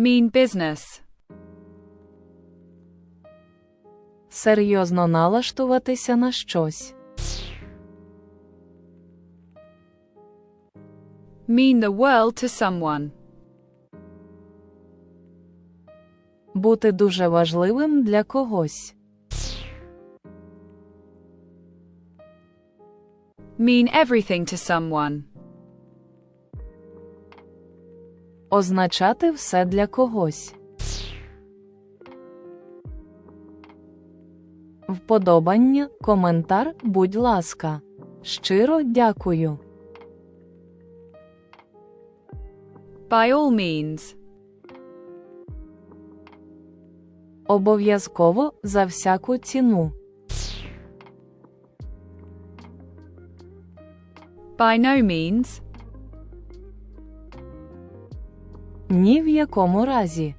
Mean business. Серйозно налаштуватися на щось. Mean the world to someone. Бути дуже важливим для когось. Mean everything to someone. Означати все для когось. Вподобання, коментар, будь ласка. Щиро дякую. By all means. Обов'язково за всяку ціну. By no means. Ні в якому разі.